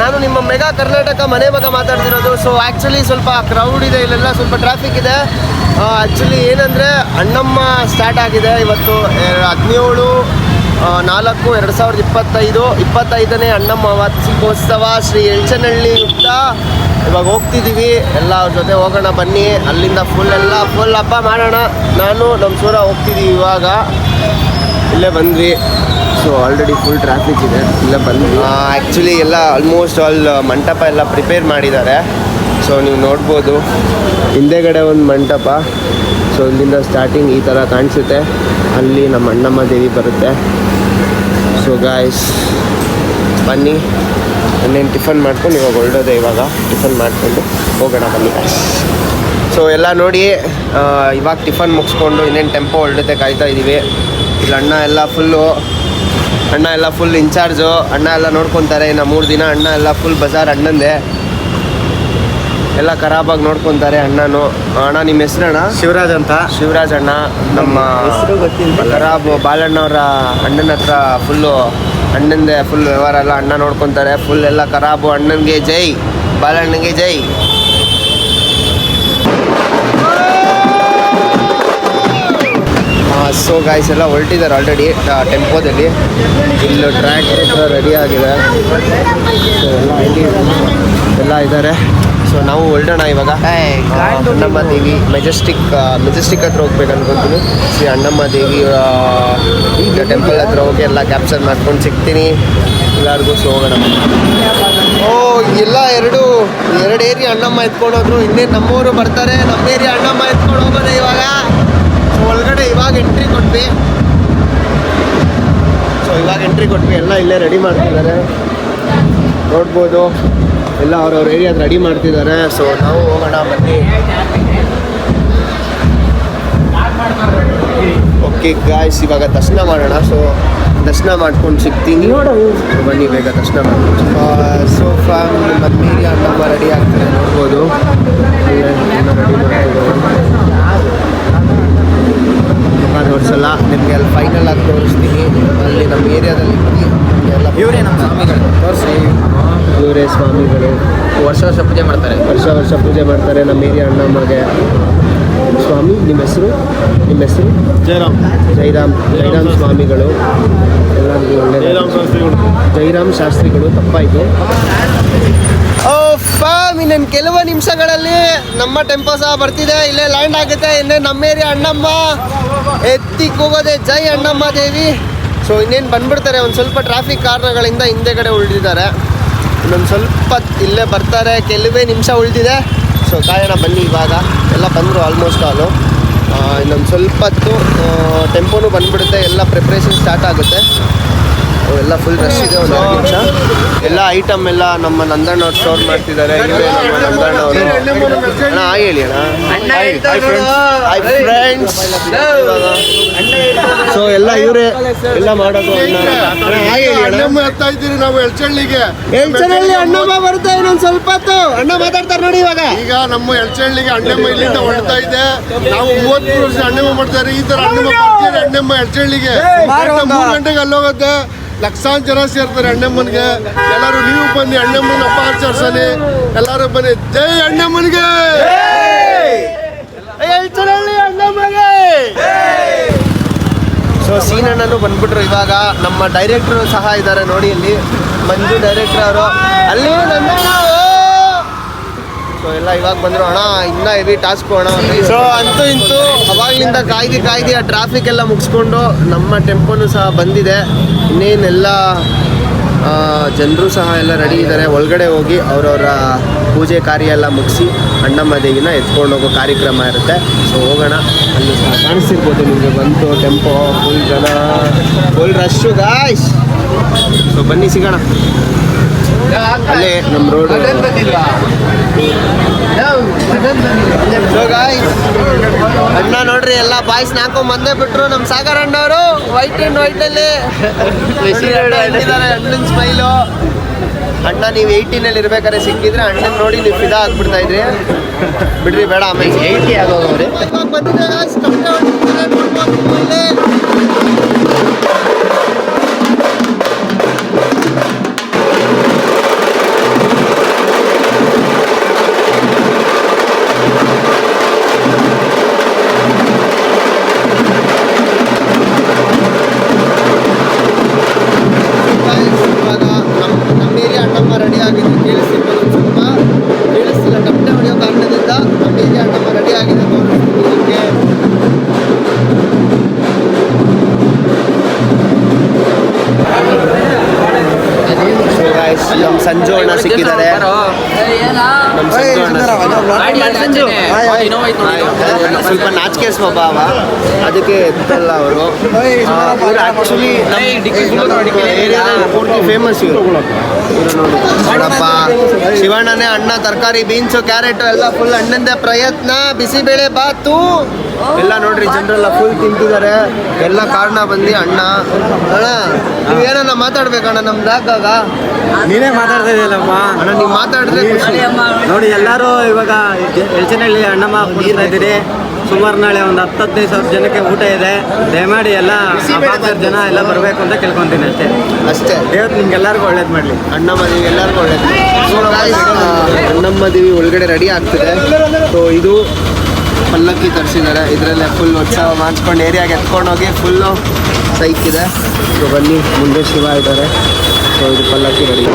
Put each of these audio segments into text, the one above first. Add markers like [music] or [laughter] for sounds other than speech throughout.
ನಾನು ನಿಮ್ಮ ಮೆಗಾ ಕರ್ನಾಟಕ ಮನೆ ಬಗ್ಗೆ ಮಾತಾಡ್ತಿರೋದು. ಸೊ ಆ್ಯಕ್ಚುಲಿ ಸ್ವಲ್ಪ ಕ್ರೌಡ್ ಇದೆ, ಇಲ್ಲೆಲ್ಲ ಸ್ವಲ್ಪ ಟ್ರಾಫಿಕ್ ಇದೆ. ಆ್ಯಕ್ಚುಲಿ ಏನಂದರೆ ಅಣ್ಣಮ್ಮ ಸ್ಟಾರ್ಟ್ ಆಗಿದೆ ಇವತ್ತು. ಹದಿನೇಳು ನಾಲ್ಕು, ಎರಡು ಸಾವಿರದ ಇಪ್ಪತ್ತೈದು, ಇಪ್ಪತ್ತೈದನೇ ಅಣ್ಣಮ್ಮ ವಾರ್ಷಿಕೋತ್ಸವ ಶ್ರೀ ಎಲ್ಚನಹಳ್ಳಿ ಯುಕ್ತ ಇವಾಗ ಹೋಗ್ತಿದ್ದೀವಿ ಎಲ್ಲ ಅವ್ರ ಜೊತೆ ಹೋಗೋಣ, ಬನ್ನಿ. ಅಲ್ಲಿಂದ ಫುಲ್ ಎಲ್ಲ ಫುಲ್ ಹಬ್ಬ ಮಾಡೋಣ. ನಾನು ನಮ್ಮ ಸೂರ ಹೋಗ್ತಿದ್ದೀವಿ ಇವಾಗ. ಇಲ್ಲೇ ಬಂದ್ವಿ. ಸೊ ಆಲ್ರೆಡಿ ಫುಲ್ ಟ್ರಾಫಿಕ್ ಇದೆ. ಇಲ್ಲ ಬಂದು ಆ್ಯಕ್ಚುಲಿ ಎಲ್ಲ ಆಲ್ಮೋಸ್ಟ್ ಆಲ್ ಮಂಟಪ ಎಲ್ಲ ಪ್ರಿಪೇರ್ ಮಾಡಿದ್ದಾರೆ. ಸೊ ನೀವು ನೋಡ್ಬೋದು. ಹಿಂದೆಗಡೆ ಒಂದು ಮಂಟಪ. ಸೊ ಇಲ್ಲಿಂದ ಸ್ಟಾರ್ಟಿಂಗ್ ಈ ಥರ ಕಾಣಿಸುತ್ತೆ. ಅಲ್ಲಿ ನಮ್ಮ ಅಣ್ಣಮ್ಮ ದೇವಿ ಬರುತ್ತೆ. ಸೊ ಗಾಯ್ಸ್ ಬನ್ನಿ. ಇನ್ನೇನು ಟಿಫನ್ ಮಾಡ್ಕೊಂಡು ಇವಾಗ ಹೊರಡೋದೆ ಇವಾಗ. ಟಿಫನ್ ಮಾಡಿಕೊಂಡು ಹೋಗೋಣ, ಬನ್ನಿ ಗಾಯ್ಸ್ ಸೊ ಎಲ್ಲ ನೋಡಿ ಇವಾಗ ಟಿಫನ್ ಮುಗಿಸ್ಕೊಂಡು ಇನ್ನೇನು ಟೆಂಪೋ ಹೊರಡುತ್ತೆ ಕಾಯ್ತಾ ಇದ್ದೀವಿ ಇಲ್ಲಿ ಅಣ್ಣ ಎಲ್ಲ ಫುಲ್ಲು ಅಣ್ಣ ಎಲ್ಲ ಫುಲ್ ಇನ್ಚಾರ್ಜು ಅಣ್ಣ ಎಲ್ಲ ನೋಡ್ಕೊತಾರೆ ಇನ್ನು ಮೂರು ದಿನ ಅಣ್ಣ ಎಲ್ಲ ಫುಲ್ ಬಜಾರ್ ಅಣ್ಣಂದೆ. ಎಲ್ಲ ಖರಾಬಾಗಿ ನೋಡ್ಕೊತಾರೆ ಅಣ್ಣನು. ಅಣ್ಣ ನಿಮ್ಮ ಹೆಸ್ರಣ್ಣ? ಶಿವರಾಜ್ ಅಂತ. ಶಿವರಾಜ್ ಅಣ್ಣ. ನಮ್ಮ ಹೆಸರು ಗೊತ್ತಿಲ್ಲ. ಖರಾಬ್ ಬಾಲಣ್ಣವರ ಅಣ್ಣನ ಹತ್ರ ಫುಲ್ಲು ಅಣ್ಣಂದೆ ಫುಲ್ ವ್ಯವಹಾರ ಎಲ್ಲ ಅಣ್ಣ ನೋಡ್ಕೊತಾರೆ. ಫುಲ್ ಎಲ್ಲ ಖರಾಬು ಅಣ್ಣನಿಗೆ ಜೈ. ಬಾಲಣ್ಣಗೆ ಜೈ. ಸೊ ಗಾಯ್ಸ್ ಎಲ್ಲ ಹೊರಟಿದ್ದಾರೆ ಆಲ್ರೆಡಿ ಟೆಂಪೋದಲ್ಲಿ ಇಲ್ಲಿ ಟ್ರ್ಯಾಕ್ ರೆಡಿ ಆಗಿದೆ. ಸೊ ಎಲ್ಲ ಇಲ್ಲಿ ಎಲ್ಲ ಇದ್ದಾರೆ. ಸೊ ನಾವು ಹೊರಡೋಣ ಇವಾಗ. ಅಣ್ಣಮ್ಮ ದೇವಿ ಮೆಜೆಸ್ಟಿಕ್ ಮೆಜೆಸ್ಟಿಕ್ ಹತ್ರ ಹೋಗ್ಬೇಕು ಅನ್ಕೊಂತೀನಿ ಶ್ರೀ ಅಣ್ಣಮ್ಮ ದೇವಿ ಟೆಂಪಲ್ ಹತ್ರ ಹೋಗಿ ಎಲ್ಲ ಕ್ಯಾಪ್ಚರ್ ಮಾಡ್ಕೊಂಡು ಸಿಗ್ತೀನಿ. ಎಲ್ಲರಿಗೂ ಸೊ ಹೋಗೋಣ. ಓ ಎಲ್ಲ ಎರಡು ಎರಡು ಏರಿಯಾ ಅಣ್ಣಮ್ಮ ಎತ್ಕೊಂಡು ಹೋದ್ರು. ಇನ್ನೇನು ನಮ್ಮೂರು ಬರ್ತಾರೆ ನಮ್ಮ ಏರಿಯಾ ಅಣ್ಣಮ್ಮ ಎತ್ಕೊಂಡು ಹೋಗೋಣ ಇವಾಗ. ಇವಾಗ ಎಂಟ್ರಿ ಕೊಟ್ವಿ. ಸೊ ಇವಾಗ ಎಂಟ್ರಿ ಕೊಟ್ವಿ. ಎಲ್ಲ ಇಲ್ಲೇ ರೆಡಿ ಮಾಡ್ತಿದ್ದಾರೆ. ನೋಡ್ಬೋದು. ಎಲ್ಲ ಅವ್ರವ್ರ ಏರಿಯಾದ ರೆಡಿ ಮಾಡ್ತಿದ್ದಾರೆ. ಸೊ ನಾವು ಹೋಗೋಣ ಬನ್ನಿ. ಓಕೆ ಗಾಯ್ಸ್ ಇವಾಗ ದರ್ಶನ ಮಾಡೋಣ. ಸೊ ದರ್ಶನ ಮಾಡ್ಕೊಂಡು ಸಿಗ್ತೀನಿ. ಬನ್ನಿ ಬೇಗ ದರ್ಶನ ಮಾಡ್ಕೊಂಡು ಸೊ ಫ್ಯಾಮ್ ನಮ್ಮ ಏರಿಯಾ ರೆಡಿ ಆಗ್ತಾರೆ ನೋಡ್ಬೋದು. ರೆಡಿ ಮುಖ ತೋರಿಸಲ್ಲ ನಿಮಗೆ ಅಲ್ಲಿ ಫೈನಲ್ ಆಗಿ ತೋರಿಸ್ತೀನಿ. ಅಲ್ಲಿ ನಮ್ಮ ಏರಿಯಾದಲ್ಲಿ ಎಲ್ಲ ಇವರೇ ನಮ್ಮ ಸ್ವಾಮಿಗಳು. ತೋರಿಸಿ. ಇವರೇ ಸ್ವಾಮಿಗಳು. ವರ್ಷ ವರ್ಷ ಪೂಜೆ ಮಾಡ್ತಾರೆ. ವರ್ಷ ವರ್ಷ ಪೂಜೆ ಮಾಡ್ತಾರೆ ನಮ್ಮ ಏರಿಯಾ ಅಣ್ಣಮ್ಮಗೆ. ಸ್ವಾಮಿ ನಿಮ್ಮ ಹೆಸರು? ನಿಮ್ಮ ಹೆಸರು? ಜಯರಾಮ್. ಜೈರಾಮ್ ಜೈರಾಮ್ ಸ್ವಾಮಿಗಳು. ಎಲ್ಲ ಒಳ್ಳೆ ಜಯರಾಮ್ ಶಾಸ್ತ್ರಿಗಳು. ಜೈರಾಮ್ ಶಾಸ್ತ್ರಿಗಳು. ತಪ್ಪಾಯಿತು. ಇನ್ನೇನು ಕೆಲವು ನಿಮಿಷಗಳಲ್ಲಿ ನಮ್ಮ ಟೆಂಪೋ ಸಹ ಬರ್ತಿದೆ. ಇಲ್ಲೇ ಲ್ಯಾಂಡ್ ಆಗುತ್ತೆ. ಇನ್ನೇ ನಮ್ಮ ಏರಿಯಾ ಅಣ್ಣಮ್ಮ. ಎತ್ತಿ ಕೂಗೋದೆ ಜೈ ಅಣ್ಣಮ್ಮ ದೇವಿ. ಸೊ ಇನ್ನೇನು ಬಂದ್ಬಿಡ್ತಾರೆ, ಒಂದು ಸ್ವಲ್ಪ ಟ್ರಾಫಿಕ್ ಕಾರಣಗಳಿಂದ ಹಿಂದೆಗಡೆ ಉಳಿದಿದ್ದಾರೆ. ಇನ್ನೊಂದು ಸ್ವಲ್ಪ ಇಲ್ಲೇ ಬರ್ತಾರೆ. ಕೆಲವೇ ನಿಮಿಷ ಉಳಿದಿದೆ. ಸೊ ಕಾಯೋಣ ಬನ್ನಿ ಇವಾಗ. ಎಲ್ಲ ಬಂದರು ಆಲ್ಮೋಸ್ಟ್ ಆಲು ಇನ್ನೊಂದು ಸ್ವಲ್ಪ ಟೆಂಪೋನು ಬಂದ್ಬಿಡುತ್ತೆ. ಎಲ್ಲ ಪ್ರಿಪ್ರೇಷನ್ ಸ್ಟಾರ್ಟ್ ಆಗುತ್ತೆ. ಎಲ್ಲ ಫುಲ್ ರಶ್ ಇದೆ ಒಂದು ಎರಡು ನಿಮಿಷ. ಎಲ್ಲ ಐಟಮ್ ಎಲ್ಲ ನಮ್ಮ ನಂದಣ್ಣ ಅವ್ರು ಸ್ಟೋರ್ ಮಾಡ್ತಿದ್ದಾರೆ. ಇವರೇ ನಮ್ಮ ನಂದಣ್ಣ ಅವರು. ಅಣ್ಣ ಹಾಗೆ ಹೇಳಿ ಅಣ್ಣ. ಹಾಯ್ ಫ್ರೆಂಡ್ಸ್ ಸೊ ಎಲ್ಲ ಇವರೇ ಎಲ್ಲ ಮಾಡೋದು ಅಣ್ಣ. ಅಣ್ಣ, ಹಾಯ್ ಹೇಳಿ ಅಣ್ಣ. ಇದ್ದೀರಿ ನಾವು ಎಳ್ಚಳ್ಳಿಗೆ. ಎಳ್ಚಳ್ಳಿ ಅಣ್ಣಮ್ಮ ಬರುತ್ತೆ ಇನ್ನೊಂದು ಸ್ವಲ್ಪ ಹೊತ್ತು. ಅಣ್ಣ ಮಾತಾಡ್ತಾರೆ ನೋಡಿ ಇವಾಗ. ಈಗ ನಮ್ಮ ಎಳ್ಚಳ್ಳಿಗೆ ಅಣ್ಣಮ್ಮ ಇಲ್ಲಿಂದ ಹೊಡ್ತಾ ಇದೆ. ನಾವು ಮೂವತ್ತು ವರ್ಷ ಅಣ್ಣಮ್ಮ ಮಾಡ್ತಾರೆ ಈ ತರ ಅಣ್ಣಮ್ಮ ಬರ್ತೀರಿ ಅಣ್ಣಮ್ಮ ಎಳ್ಚಳ್ಳಿಗೆ. ಮೂರು ಗಂಟೆಗೆ ಅಲ್ಲೋಗುತ್ತೆ. ಲಕ್ಷಾಂತರ ಜನ ಸೇರ್ತಾರೆ ಅಣ್ಣಮ್ಮನಿಗೆ. ಎಲ್ಲರೂ ನೀವು ಬನ್ನಿ ಅಣ್ಣಮ್ಮನ ಹಬ್ಬ ಆಚರಿಸಲಿ. ಎಲ್ಲರೂ ಬನ್ನಿ. ಜೈ ಅಣ್ಣಮ್ಮನಿಗೆ! ಸೊ ಅಣ್ಣಮ್ಮಗೆ! ಸೊ ಸೀನಣ್ಣನು ಬಂದ್ಬಿಟ್ರು ಇವಾಗ. ನಮ್ಮ ಡೈರೆಕ್ಟ್ರು ಸಹ ಇದ್ದಾರೆ ನೋಡಿ ಇಲ್ಲಿ. ಮಂಜು ಡೈರೆಕ್ಟ್ರ್ ಅವರು. ಅಲ್ಲಿ ನಂದಣ್ಣ ಸೊ ಎಲ್ಲ ಇವಾಗ ಬಂದರು ಅಣ್ಣ ಇನ್ನೂ ಹೆವಿ ಟಾಸ್ಕ್ ಅಣ್ಣ. ಸೊ ಅಂತೂ ಇಂತು ಅವಾಗ್ಲಿಂದ ಕಾಯ್ದಿ ಕಾಯ್ದಿ ಆ ಟ್ರಾಫಿಕ್ ಎಲ್ಲ ಮುಗಿಸ್ಕೊಂಡು ನಮ್ಮ ಟೆಂಪೋನು ಸಹ ಬಂದಿದೆ. ಇನ್ನೇನೆಲ್ಲ ಜನರು ಸಹ ಎಲ್ಲ ರೆಡಿ ಇದ್ದಾರೆ ಒಳಗಡೆ ಹೋಗಿ ಅವರವರ ಪೂಜೆ ಕಾರ್ಯ ಎಲ್ಲ ಮುಗಿಸಿ ಅಣ್ಣಮ್ಮ ದೇವಿನ ಎತ್ಕೊಂಡು ಹೋಗೋ ಕಾರ್ಯಕ್ರಮ ಇರುತ್ತೆ. ಸೊ ಹೋಗೋಣ. ಅಲ್ಲಿ ಸಹ ಕಾಣಿಸ್ತಿರ್ಬೋದು ನಿಮಗೆ. ಬಂತು ಟೆಂಪೋ ಫುಲ್ ಜನ ಫುಲ್ ರಶ್ಶು ಗಾಯ್ಸ್ ಸೊ ಬನ್ನಿ ಸಿಗೋಣ. ಅಲ್ಲೇ ನಮ್ಮ ರೋಡ್ ಅಣ್ಣ ನೋಡ್ರಿ ಎಲ್ಲ ಬಾಯ್ಸ್ ನಾಲ್ಕು ಮಂದೆ ಬಿಟ್ರು. ನಮ್ಮ ಸಾಗರ್ ಅಣ್ಣವರು ವೈಟ್ ಅಂಡ್ ವೈಟ್ ಅಲ್ಲಿ. [laughs] ಅಣ್ಣನ ಸ್ಮೈಲು ಅಣ್ಣ ನೀವು ಏಯ್ಟೀನಲ್ಲಿ ಇರ್ಬೇಕಾದ್ರೆ ಸಿಕ್ಕಿದ್ರೆ ಅಣ್ಣನ್ ನೋಡಿ ನೀವು ಫಿದಾ ಆಗ್ಬಿಡ್ತಾ ಇದ್ರಿ. ಬಿಡ್ರಿ ಬೇಡ ಆಮೇಲೆ ಏಯ್ಟಿ ಆಗೋದು ಬಂದಿದೆ ನಾಚಿಕೆ ಸ್ವಭಾವ. ಅದಕ್ಕೆ ಎತ್ತಲ್ಲ ಅವರು? ಆಕ್ಚುಲಿ ಪೂರ್ತಿ ಫೇಮಸ್ ಇವರು. ನೋಡಪ್ಪ ಶಿವಣ್ಣನೇ ಅಣ್ಣ ತರಕಾರಿ ಬೀನ್ಸು ಕ್ಯಾರೆಟು ಎಲ್ಲ ಫುಲ್ ಅಣ್ಣಂದೇ ಪ್ರಯತ್ನ. ಬಿಸಿಬೇಳೆ ಬಾತು. ಎಲ್ಲ ನೋಡ್ರಿ ಜನರೆಲ್ಲ ಫುಲ್ ತಿಂತಿದ್ದಾರೆ. ಎಲ್ಲ ಕಾರಣ ಬಂದು ಅಣ್ಣ. ಅಣ್ಣ ನೀವು ಏನನ್ನ ಮಾತಾಡ್ಬೇಕಣ್ಣ ನಮ್ದಾಗ ನೀನೇ ಮಾತಾಡ್ತಾ ಇದೆಯಲ್ಲಮ್ಮ? ಅಣ್ಣ ನೀವು ಮಾತಾಡಿದ್ರೆ ನೋಡಿ ಎಲ್ಲರೂ ಇವಾಗ ಎಲ್ಚನಹಳ್ಳಿ ಅಣ್ಣಮ್ಮ ನೀರು ಇದ್ದೀರಿ. ಸುಮಾರು ನಾಳೆ ಒಂದು ಹತ್ತು ಹದಿನೈದು ಸಾವಿರ ಜನಕ್ಕೆ ಊಟ ಇದೆ. ದಯಮಾಡಿ ಎಲ್ಲ ಜನ ಎಲ್ಲ ಬರಬೇಕು ಅಂತ ಕೇಳ್ಕೊಂತೀನಿ ಅಷ್ಟೇ. ಅಷ್ಟೇ. ದೇವ್ರು ನಿಮ್ಗೆಲ್ಲರಿಗೂ ಒಳ್ಳೇದು ಮಾಡಲಿ. ಅಣ್ಣ ಮದುವೆ ಎಲ್ಲರಿಗೂ ಒಳ್ಳೇದು ಅಣ್ಣಮ್ಮ ದೇವಿ ಒಳಗಡೆ ರೆಡಿ ಆಗ್ತಿದೆ. ಸೊ ಇದು ಪಲ್ಲಕ್ಕಿ ತರಿಸಿದ್ದಾರೆ. ಇದರಲ್ಲೇ ಫುಲ್ ಉತ್ಸವ ಮಾಡಿಸ್ಕೊಂಡು ಏರಿಯಾಗೆ ಎತ್ಕೊಂಡು ಹೋಗಿ ಫುಲ್ಲು ಸೈಕ್ ಇದೆ. ಸೊ ಬನ್ನಿ ಮುಂದೆ ಶಿವ ಇದ್ದಾರೆ. ಸೊ ಇದು ಪಲ್ಲಕ್ಕಿ ರೆಡಿ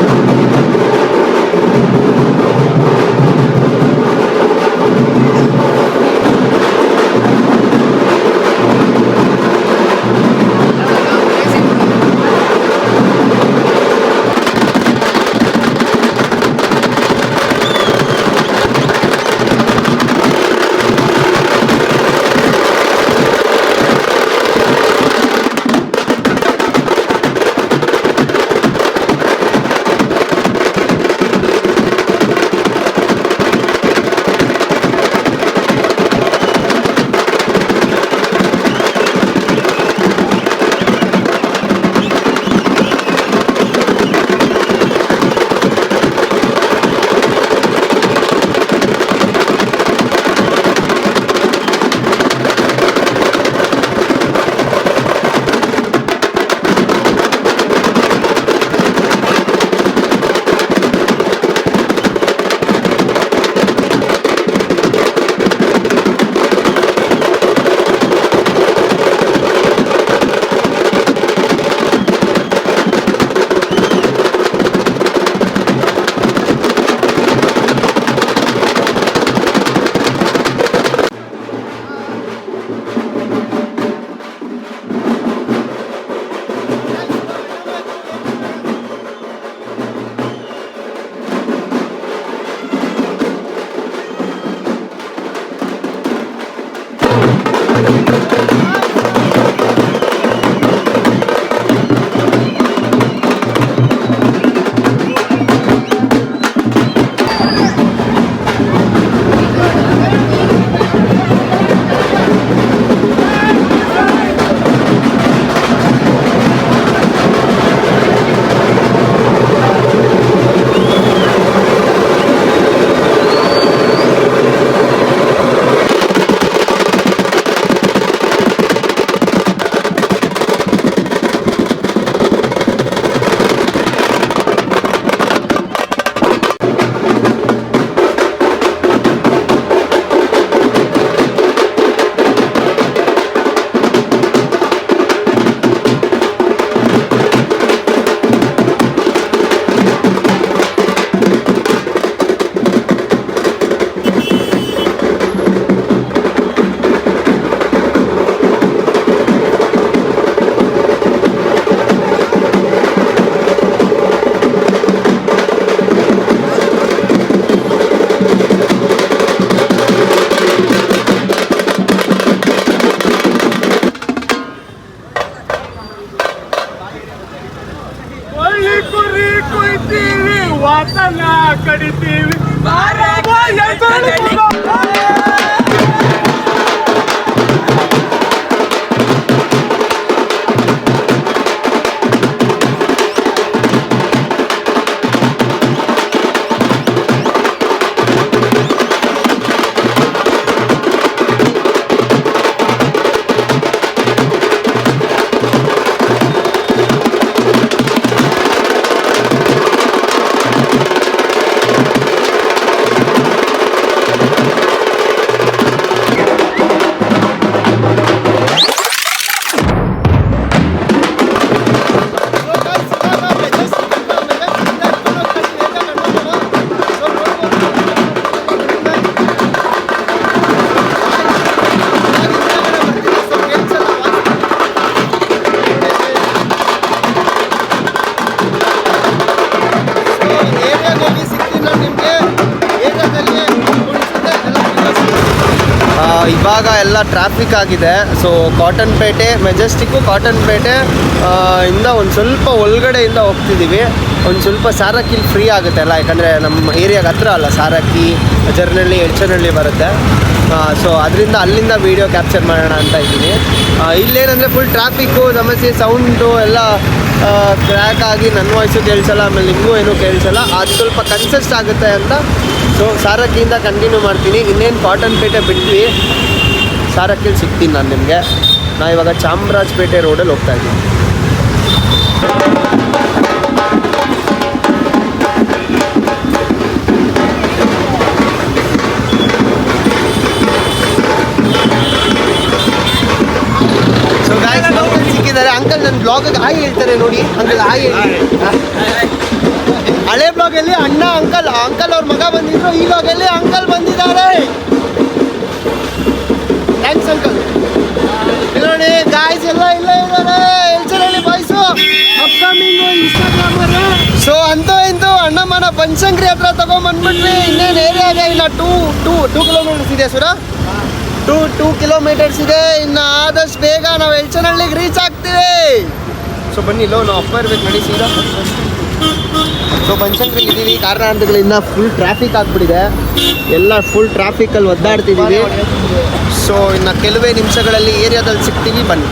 ಇವಾಗ ಎಲ್ಲ ಟ್ರಾಫಿಕ್ ಆಗಿದೆ. So Cottonpet Majestic Cottonpet ಇಂದ ಒಂದು ಸ್ವಲ್ಪ ಒಳಗಡೆಯಿಂದ ಹೋಗ್ತಿದ್ದೀವಿ ಒಂದು ಸ್ವಲ್ಪ ಸಾರಕ್ಕಿಲ್ ಫ್ರೀ ಆಗುತ್ತೆ ಅಲ್ಲ? ಯಾಕಂದರೆ ನಮ್ಮ ಏರಿಯಾಗೆ ಹತ್ರ ಅಲ್ಲ ಸಾರಕ್ಕಿ ಜರ್ನಳ್ಳಿ ಎಳ್ಚನಳ್ಳಿ ಬರುತ್ತೆ. ಸೊ ಅದರಿಂದ ಅಲ್ಲಿಂದ ವೀಡಿಯೋ ಕ್ಯಾಪ್ಚರ್ ಮಾಡೋಣ ಅಂತ ಇದ್ದೀನಿ. ಇಲ್ಲೇನಂದರೆ ಫುಲ್ ಟ್ರಾಫಿಕ್ಕು ಸಮಸ್ಯೆ ಸೌಂಡು ಎಲ್ಲ ಕ್ರ್ಯಾಕ್ ಆಗಿ ನನ್ನ ವಾಯ್ಸು ಕೇಳಿಸಲ್ಲ, ಆಮೇಲೆ ನಿಮಗೂ ಏನೂ ಕೇಳಿಸಲ್ಲ. ಅದು ಸ್ವಲ್ಪ ಕನ್ಸೆಸ್ಟ್ ಆಗುತ್ತೆ ಅಂತ ಸೊ ಸಾರಕ್ಕಿಯಿಂದ ಕಂಟಿನ್ಯೂ ಮಾಡ್ತೀನಿ. ಇನ್ನೇನು ಕಾಟನ್ ಪೇಟೆ ಬಿಟ್ವಿ ಸಾರಕ್ಕಿಲ್ಲಿ ಸಿಗ್ತೀನಿ ನಾನು ನಿಮಗೆ. ನಾ ಇವಾಗ ಚಾಮರಾಜಪೇಟೆ ರೋಡಲ್ಲಿ ಹೋಗ್ತಾ ಇದ್ದೀನಿ. ಅಂಕಲ್ ನನ್ನ ಬ್ಲಾಗಿಗೆ ಆಯ್ ಹೇಳ್ತಾರೆ ನೋಡಿ. ಅಂಕಲ್ ಆಯ್ ಹೇಳಿ. ಹಳೆ ಬ್ಲಾಗಲ್ಲಿ ಅಣ್ಣ ಅಂಕಲ್ ಅಂಕಲ್ ಅವ್ರ ಮಗ ಬಂದಿದ್ರು. ಈ ಬ್ಲಾಗಲ್ಲಿ ಅಂಕಲ್ ಬಂದಿದ್ದಾರೆ. ಥ್ಯಾಂಕ್ಸ್ ಅಂಕಲ್ ನೋಡಿ ಗಾಯ್ಸ್ ಎಲ್ಲ ಇಲ್ಲ ಇದ್ದಾರೆ. ಎಲ್ಚರಲ್ಲಿ ಬಾಯ್ಸು ಅಪ್ಕಮಿಂಗು ಇನ್ಸ್ಟಾಗ್ರಾಮರ್ ಸೊ ಅಂತೂ ಇಂತೂ ಅಣ್ಣಮ್ಮನ ಬನಶಂಕರಿ ಹತ್ರ ತಗೊಂಬಂದ್ಬಿಟ್ವಿ ಇನ್ನೇನು ಏರಿಯಾಗೆ ಇಲ್ಲ. ಟೂ ಟೂ ಟೂ ಕಿಲೋಮೀಟರ್ಸ್ ಇದೆ ಸುರ. ಟೂ ಟೂ ಕಿಲೋಮೀಟರ್ಸ್ ಇದೆ. ಇನ್ನು ಆದಷ್ಟು ಬೇಗ ನಾವು ಎಲ್ಚನಹಳ್ಳಿಗೆ ರೀಚ್ ಆಗ್ತೀವಿ. ಸೊ ಬನ್ನಿ ಲೋ ನಾವು ಅಪ್ಪ ಇರ್ಬೇಕು ನಡಿ ಸೀದಾ. ಸೊ ಬನಶಂಕರಿ ಇದ್ದೀವಿ ಕಾರಣಾಂತರಗಳಿಂದ ಫುಲ್ ಟ್ರಾಫಿಕ್ ಆಗ್ಬಿಟ್ಟಿದೆ. ಎಲ್ಲ ಫುಲ್ ಟ್ರಾಫಿಕಲ್ಲಿ ಒದ್ದಾಡ್ತಿದ್ದೀವಿ ಸೊ ಇನ್ನು ಕೆಲವೇ ನಿಮಿಷಗಳಲ್ಲಿ ಏರಿಯಾದಲ್ಲಿ ಸಿಗ್ತೀವಿ. ಬನ್ನಿ.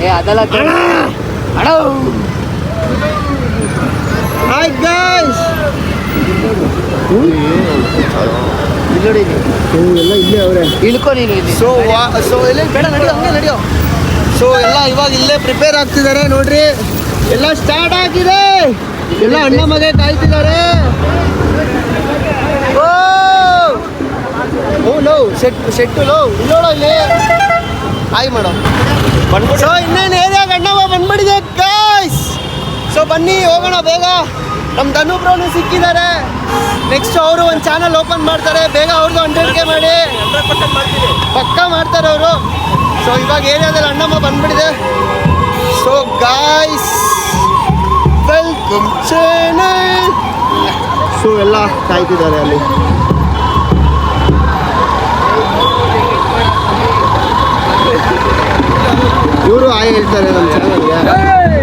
ಗಾಯ್ಸ್ ಹಾಯ್ ಗಾಯ್ಸ್ ಇಲ್ಲಿ ನೋಡಿ ಎಲ್ಲ ಇಲ್ಲೇ ಅವರೇ ಇಳ್ಕೊ ನೀನು ಇಲ್ಲಿ. ಸೊ ಸೊ ಎಲ್ಲ ಬೇಡ ನಡೆಯೋ ಹಂಗೆ ನಡೆಯೋ. ಸೊ ಎಲ್ಲ ಇವಾಗ ಇಲ್ಲೇ ಪ್ರಿಪೇರ್ ಆಗ್ತಿದ್ದಾರೆ ನೋಡ್ರಿ. ಎಲ್ಲ ಸ್ಟಾರ್ಟ್ ಆಗಿದೆ. ಎಲ್ಲ ಅಣ್ಣ ಮಗ ಕಾಯ್ತಿದ್ದಾರೆ. ಓ ಓ ಲೋ ಸೆಟ್ ಸೆಟ್ಟು ಲೋ ಇಲ್ಲೋಳ ಇಲ್ಲಿ ಹಾಯ್ ಮಾಡೋ. ಸೊ ಇನ್ನೇನು ಏರಿಯಾ ಗಣ್ಣವ ಬಂದ್ಬಿಟ್ಟಿದೆ ಗಾಯ್ಸ್ ಸೊ ಬನ್ನಿ, ಹೋಗೋಣ ಬೇಗ. ನಮ್ಮ ಧನು ಬ್ರೋನು ಸಿಕ್ಕಿದ್ದಾರೆ. ನೆಕ್ಸ್ಟ್ ಅವರು ಒಂದು ಚಾನಲ್ ಓಪನ್ ಮಾಡ್ತಾರೆ. ಬೇಗ ಅವ್ರದ್ದು ಹಂಡ್ರೆಡ್ ಕೆ ಮಾಡಿ. ಪಕ್ಕ ಮಾಡ್ತಾರೆ ಅವರು. ಸೊ ಇವಾಗ ಏರಿಯಾದಲ್ಲಿ ಅಣ್ಣಮ್ಮ ಬಂದ್ಬಿಟ್ಟಿದೆ. So guys welcome channel so ಎಲ್ಲ ಕಾಯ್ತಿದ್ದಾರೆ ಅಲ್ಲಿ. ಇವರು ಆಯ ಹೇಳ್ತಾರೆ ನಮ್ಮ ಚಾನಲ್ಗೆ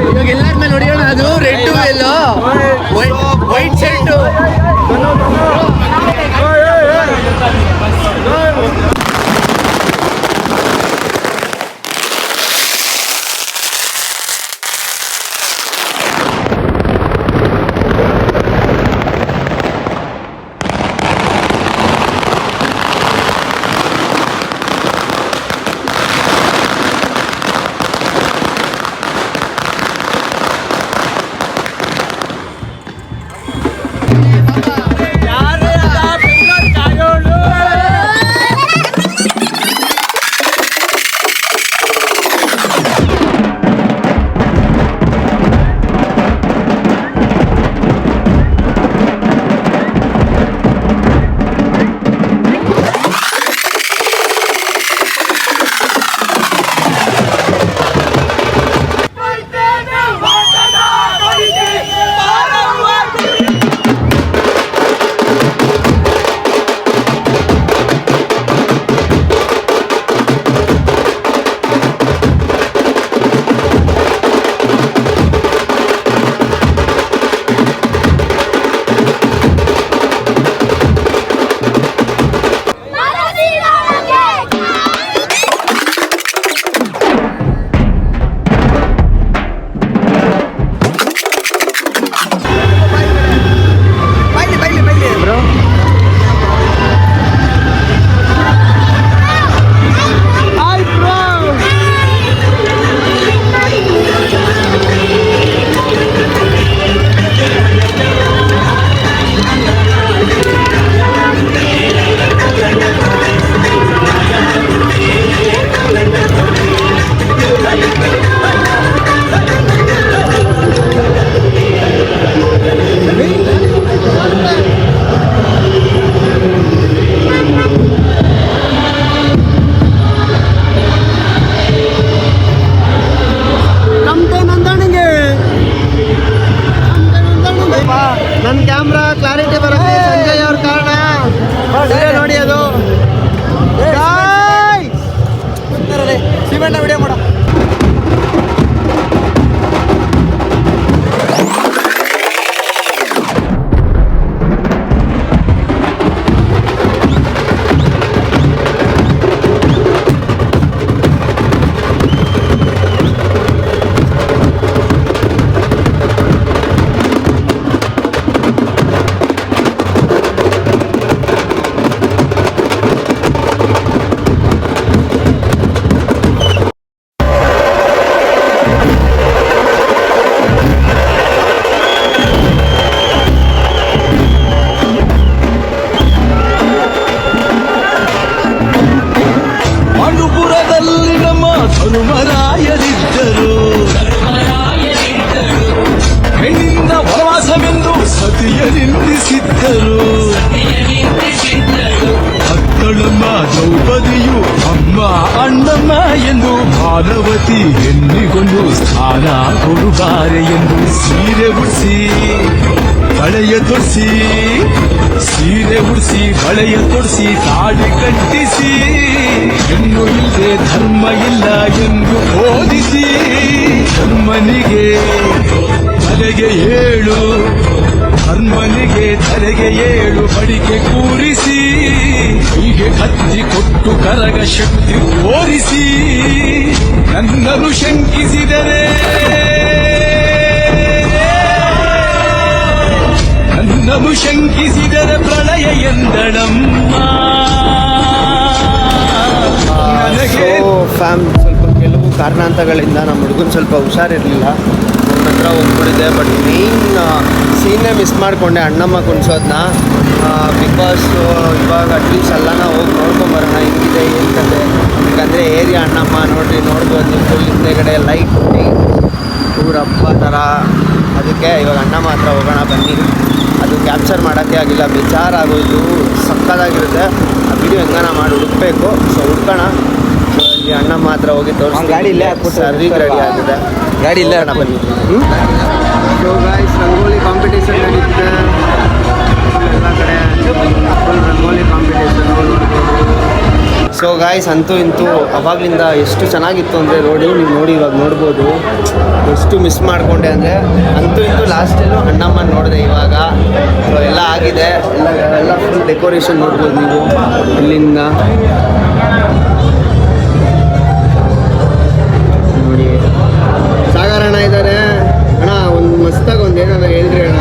ಇವಾಗ ಎಲ್ಲರ ಮೇಲೆ ಹೊಡಿಯೋಣ? ಅದು ರೆಡ್ ಎಲ್ಲೋ ವೈಟ್ ಶರ್ಟು ಸೀರೆ ಉಡಿಸಿ ಬಳೆಯ ತೊಡಿಸಿ ಸೀರೆ ಉಡಿಸಿ ಬಳೆಯ ತೊಡಿಸಿ ತಾಳಿ ಕಟ್ಟಿಸಿ, ಹೆಣ್ಣು ಇಲ್ಲದೆ ಧರ್ಮ ಇಲ್ಲ ಎಂದು ಓದಿಸಿ, ಧರ್ಮನಿಗೆ ತಲೆಗೆ ಏಳು, ಧರ್ಮನಿಗೆ ತಲೆಗೆ ಏಳು ಬಡಿಗೆ ಕೂರಿಸಿ, ಹೀಗೆ ಕತ್ತಿ ಕೊಟ್ಟು ಕರಗ ಶಕ್ತಿ ಓರಿಸಿ ನನ್ನನ್ನು ಶಂಕಿಸಿದರೆ ನನ್ನನ್ನು ಶಂಕಿಸಿದರೆ ಪ್ರಳಯ ಎಂದಳಮ್ಮ ಫ್ಯಾಮ್ ಸ್ವಲ್ಪ ಕೆಲವು ಕಾರಣಾಂತಗಳಿಂದ ನಮ್ಮ ಹುಡುಗನ ಸ್ವಲ್ಪ ಹುಷಾರಿರಲಿಲ್ಲ. ಅವ್ರ ಹತ್ರ ಹೋಗ್ಬಿಟ್ಟಿದೆ ಬಟ್ ಮೇನ್ ಸೀನೇ ಮಿಸ್ ಮಾಡಿಕೊಂಡೆ ಅಣ್ಣಮ್ಮ ಕುಣಿಸೋದನ್ನ ಬಿಕಾಸ್ ಇವಾಗ ಅಟ್ಲೀಸ್ಟ್ ಎಲ್ಲನ ಹೋಗಿ ನೋಡ್ಕೊಂಬರೋಣ, ಹೆಂಗಿದೆ ಕತೆ? ಯಾಕಂದರೆ ಏರಿಯಾ ಅಣ್ಣಮ್ಮ ನೋಡ್ರಿ, ನೋಡ್ಬೋದು ನೀವು ಹಿಂದೆಗಡೆ ಲೈಟ್ ಊರಪ್ಪ ಥರ ಅದಕ್ಕೆ ಇವಾಗ ಅಣ್ಣ ಮಾತ್ರ ಹೋಗೋಣ ಬನ್ನಿ. ಅದು ಕ್ಯಾಪ್ಚರ್ ಮಾಡೋಕ್ಕೆ ಆಗಿಲ್ಲ ಬೇಜಾರಾಗೋಯ್ತು ಸಕ್ಕದಾಗಿರುತ್ತೆ ಆ ವಿಡಿಯೋ ಹೆಂಗಾನ ಮಾಡಿ ಹುಡುಕ್ಬೇಕು. ಸೊ ಹುಡ್ಕೋಣ. ಸೊ ಇಲ್ಲಿ ಅಣ್ಣ ಮಾತ್ರ ಹೋಗಿ ತೋರಿಸ್ತೀನಿ. ಗಾಡಿ ಇಲ್ಲೇ ಸರ್ವಿಂಗ್ ರೆಡಿ ಆಗಿದೆ. ಗಾಡಿ ಇಲ್ಲೇ ಅಣ್ಣ ಬನ್ನಿ. ಸೊ ಗಾಯ್ಸ್ ರಂಗೋಲಿ ಕಾಂಪಿಟೇಷನ್ ನಡೀತಿದೆ. ಗಾಯ್ಸ್ ಅಂತೂ ಇಂತೂ ಅವಾಗ್ಲಿಂದ ಎಷ್ಟು ಚೆನ್ನಾಗಿತ್ತು ಅಂದರೆ ರೋಡು ನೀವು ನೋಡಿ ಇವಾಗ ನೋಡ್ಬೋದು. ಎಷ್ಟು ಮಿಸ್ ಮಾಡಿಕೊಂಡೆ ಅಂದರೆ ಅಂತೂ ಇಂತೂ ಲಾಸ್ಟಲ್ಲೂ ಅಣ್ಣಮ್ಮ ನೋಡಿದೆ ಇವಾಗ. ಸೊ ಎಲ್ಲ ಆಗಿದೆ. ಎಲ್ಲ ಎಲ್ಲ ಫುಲ್ ಡೆಕೋರೇಷನ್ ನೋಡ್ಬೋದು ನೀವು ಇಲ್ಲಿಂದ. ನೋಡಿ. ಸಾಗರ ಅಣ್ಣ ಇದ್ದಾರೆ ಅಣ್ಣ, ಒಂದು ಮಸ್ತಾಗಿ ಒಂದು ಹೇಳ್ರಿ ಅಣ್ಣ?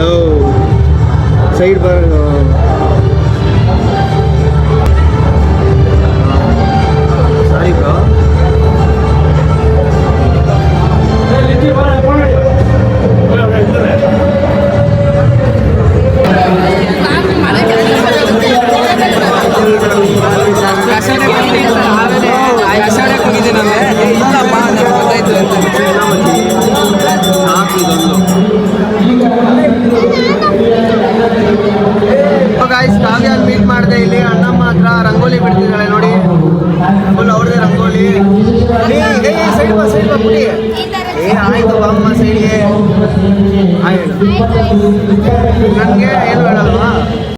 ಲವ್ ಸೈಡ್ ಬರ್ ಸಾರಿ ಬ್ರೋ